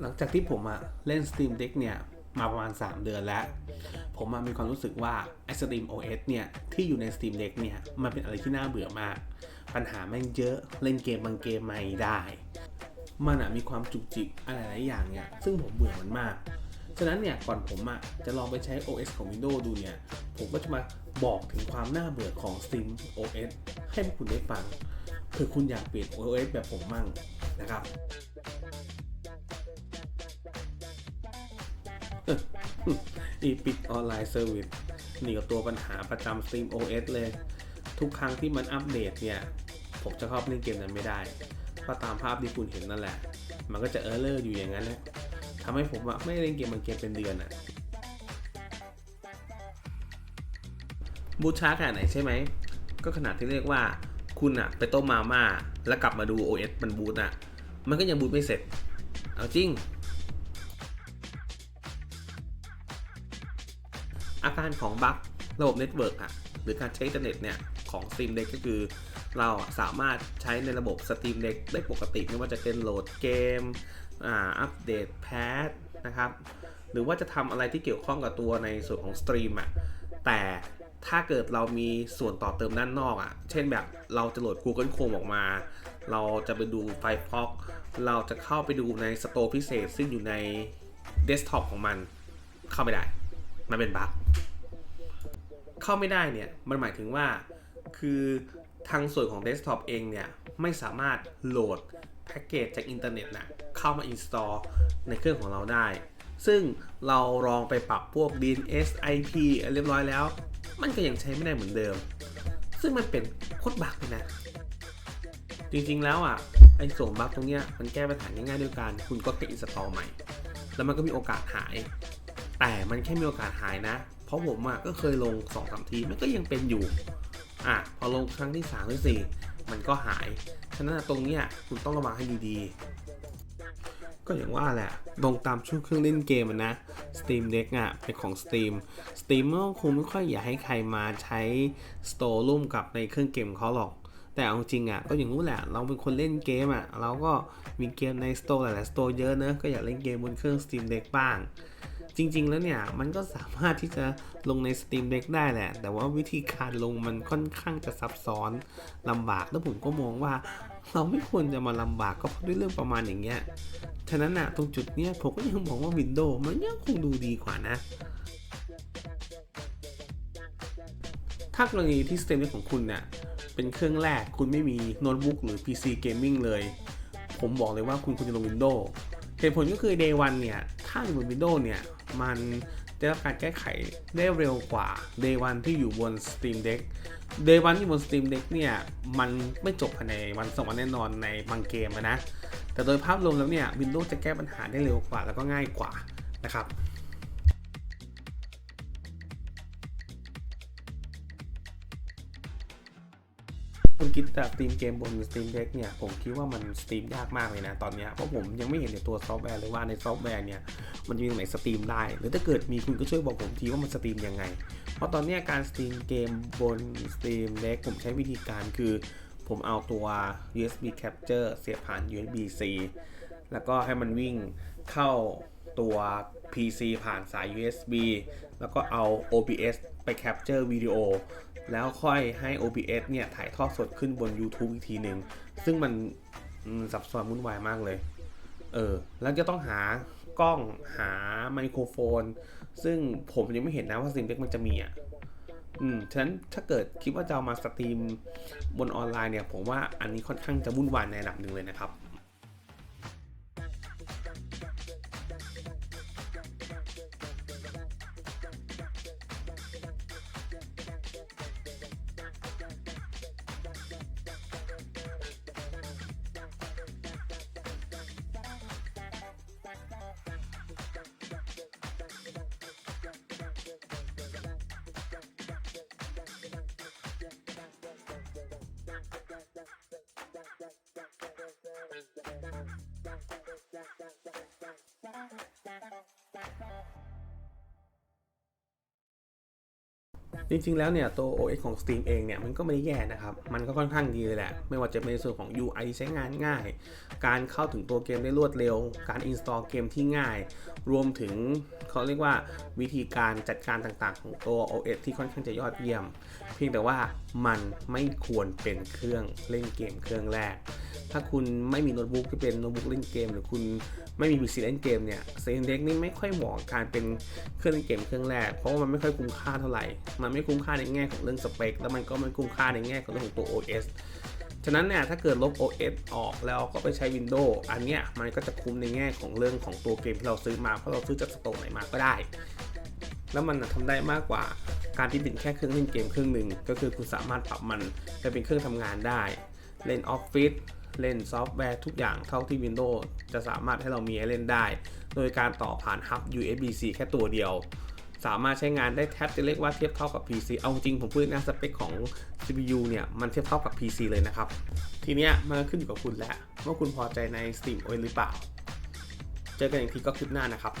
หลังจากที่ผมอะเล่น Steam Deck เนี่ยมาประมาณ 3 เดือนแล้ว ผมมีความรู้สึกว่าไอ Steam OS เนี่ยที่อยู่ใน Steam Deck เนี่ยมันเป็นอะไรที่น่าเบื่อมาก ปัญหาแม่งเยอะเล่นเกมบางเกมไม่ได้ มันอะมีความจุกจิกอะไรหลายอย่างเนี่ยซึ่งผมเบื่อมันมาก ฉะนั้นเนี่ยก่อนผมอะจะลองไปใช้ OS ของ Windows ดูเนี่ย ผมก็จะมาบอกถึงความน่าเบื่อของ Steam OS ให้พวกคุณได้ฟังเผื่อคุณอยากเปลี่ยน OS แบบผมมั่งนะครับ Epic Online Service นี่ก็ตัวปัญหาประจำ Steam OS เลย ทุกครั้งที่มันอัปเดตเนี่ย ผมจะเข้าเล่นเกมนั้นไม่ได้ก็ตามภาพที่คุณเห็นนั่นแหละ มันก็จะเออร์เลอร์อยู่อย่างนั้นแหละทำให้ผมอะไม่เล่นเกมบางเกมเป็นเดือนอะบูทช้าขนาดไหนใช่ไหม ก็ขนาดที่เรียกว่าคุณอะไปต้มมาม่าแล้วกลับมาดู OS มันบูตอะมันก็ยังบูตไม่เสร็จ เอาจริง อาการของบั๊กระบบเน็ตเวิร์กอะหรือการใช้อินเทอร์เน็ตเนี่ยของ Steam Deck ก็คือ เราสามารถใช้ในระบบ Steam Deck ได้ปกติไม่ว่าจะเป็นโหลดเกมอัปเดตแพทนะครับ หรือว่าจะทำอะไรที่เกี่ยวข้องกับตัวในส่วนของสตรีมอะแต่ถ้าเกิดเรามีส่วนต่อเติมด้านนอกอะเช่นแบบเราจะโหลด Google Chrome ออกมา เราจะไปดู Firefox เราจะเข้าไปดูในสโตร์พิเศษซึ่งอยู่ในเดสก์ท็อปของมันเข้าไม่ได้ มันเป็นบั๊ก เข้าไม่ได้เนี่ย มันหมายถึงว่าคือทางส่วนของเดสก์ท็อปเองเนี่ย ไม่สามารถโหลดแพ็กเกจจากอินเทอร์เน็ตนะเข้ามา install ในเครื่องของเราได้ ซึ่งเราลองไปปรับพวก DNS IP อะไรเรียบร้อยแล้ว มันก็ยังใช้ไม่ได้เหมือนเดิม ซึ่งมันเป็นโคตรบักเลยนะ จริงๆแล้วอะไอ้ส่วนบั๊กตรงเนี้ยมันแก้ปัญหาง่ายๆด้วยการคุณก็แค่ install ใหม่ แล้วมันก็มีโอกาสหาย แต่มันแค่มีโอกาสหายนะ เพราะผมอะก็เคยลง2อสทีมันก็ยังเป็นอยู่ อะพอลงครั้งที่3หรือ4มันก็หาย ฉะนั้นตรงเนี้ยคุณต้องระวังให้ดีๆ ก็อย่างว่าแหละ ลงตามช่วงเครื่องเล่นเกมนะ Steam Deck อะเป็นของ Steam Steam ก็คงไม่ค่อยอยากให้ใครมาใช้ Store ร่วมกับในเครื่องเกมเขาหรอกแต่เอาจริงอะก็อย่างนู้นแหละ เราเป็นคนเล่นเกมอะ เราก็มีเกมใน Store หลายๆ Store เยอะเนอะก็อยากเล่นเกมบนเครื่อง Steam Deck บ้าง จริง ๆ แล้วเนี่ย มันก็สามารถที่จะลงใน Steam Deck ได้แหละ แต่ว่าวิธีการลงมันค่อนข้างจะซับซ้อนลำบาก แล้วผมก็มองว่า เราไม่ควรจะมาลำบากก็เพราะด้วยเรื่องประมาณอย่างเงี้ย ฉะนั้นนะตรงจุดเนี้ยผมก็ยังมองว่า Windows มันยังคงดูดีกว่านะถ้ากรณีที่ Steam Deck ของคุณเนี่ยเป็นเครื่องแรกคุณไม่มีโน้ตบุ๊กหรือ PC Gaming เลย ผมบอกเลยว่าคุณควรจะลง Windows เหตุผลก็คือ Day 1เนี่ย ถ้าอยู่บน Windows เนี่ย มันได้รับการแก้ไขได้เร็วกว่า Day 1ที่อยู่บน Steam Deck Day 1ที่บน Steam Deck เนี่ย มันไม่จบภายในวันสองวันแน่นอนในบางเกมนะ แต่โดยภาพรวมแล้วเนี่ย Windows จะแก้ปัญหาได้เร็วกว่าแล้วก็ง่ายกว่านะครับ คิดแต่สตรีมเกมบน Steam Deck เนี่ยผมคิดว่ามันสตรีมยากมากเลยนะตอนนี้เพราะผมยังไม่เห็นในตัวซอฟต์แวร์เลยว่าในซอฟต์แวร์เนี่ยมันมีตรงไหนสตรีมได้ หรือถ้าเกิดมีคุณก็ช่วยบอกผมทีว่ามันสตรีมยังไง เพราะตอนนี้การสตรีมเกมบน Steam Deck ผมใช้วิธีการคือ ผมเอาตัว USB capture เสียบผ่าน USB C แล้วก็ให้มันวิ่งเข้าตัว PC ผ่านสาย USB แล้วก็เอา OBS ไป capture วิดีโอแล้วค่อยให้ OBS เนี่ยถ่ายทอดสดขึ้นบน YouTube อีกทีหนึ่งซึ่งมันซับซ้อนวุ่นวายมากเลย เออ แล้วจะต้องหากล้องหาไมโครโฟน ซึ่งผมยังไม่เห็นนะว่า Steam Deck มันจะมีอะ อืม ฉะนั้นถ้าเกิดคิดว่าจะามาสตรีมบนออนไลน์เนี่ย ผมว่าอันนี้ค่อนข้างจะวุ่นวายในระดับหนึ่งเลยนะครับ จริงๆ แล้วเนี่ยตัว OS ของ Steam เองเนี่ยมันก็ไม่ได้แย่นะครับ มันก็ค่อนข้างดีเลยแหละ ไม่ว่าจะเป็นในส่วนของ UI ใช้งานง่าย การเข้าถึงตัวเกมได้รวดเร็ว การ install เกมที่ง่าย รวมถึงเขาเรียกว่าวิธีการจัดการต่างๆ ของตัว OS ที่ค่อนข้างจะยอดเยี่ยม เพียงแต่ว่ามันไม่ควรเป็นเครื่องเล่นเกมเครื่องแรก ถ้าคุณไม่มีโน้ตบุ๊กที่เป็นโน้ตบุ๊กเล่นเกม หรือคุณไม่มี PC เล่นเกมเนี่ย Steam Deck นี่ไม่ค่อยเหมาะการเป็นเครื่องเล่นเกมเครื่องแรก เพราะว่ามันไม่ค่อยคุ้มค่าเท่าไหร่ มันไม่คุ้มค่าในแง่ของเรื่องสเปค แล้วมันก็ไม่คุ้มค่าในแง่ของเรื่องของตัว OS ฉะนั้นเนี่ยถ้าเกิดลบ OS ออกแล้วก็ไปใช้ Windows อันเนี้ยมันก็จะคุ้มในแง่ของเรื่องของตัวเกมที่เราซื้อมา เพราะเราซื้อจากสโตร์ไหนมาก็ได้ แล้วมันทำได้มากกว่าการที่เป็นแค่เครื่องเล่นเกมเครื่องหนึ่งก็คือคุณสามารถปรับมันไปเป็นเครื่องทำงานได้ เล่นออฟฟิศ เล่นซอฟต์แวร์ทุกอย่างเท่าที่ Windows จะสามารถให้เรามีให้เล่นได้ โดยการต่อผ่านฮับ USB-C แค่ตัวเดียว สามารถใช้งานได้แทบจะเรียกว่าเทียบเท่ากับ PC เอาจริงผมพูดง่ายๆสเปคของ CPU เนี่ยมันเทียบเท่ากับ PC เลยนะครับ ทีเนี้ยมันขึ้นอยู่กับคุณแหละว่าคุณพอใจใน Steam OS หรือเปล่า เจอกันอีกทีก็คลิปหน้านะครับ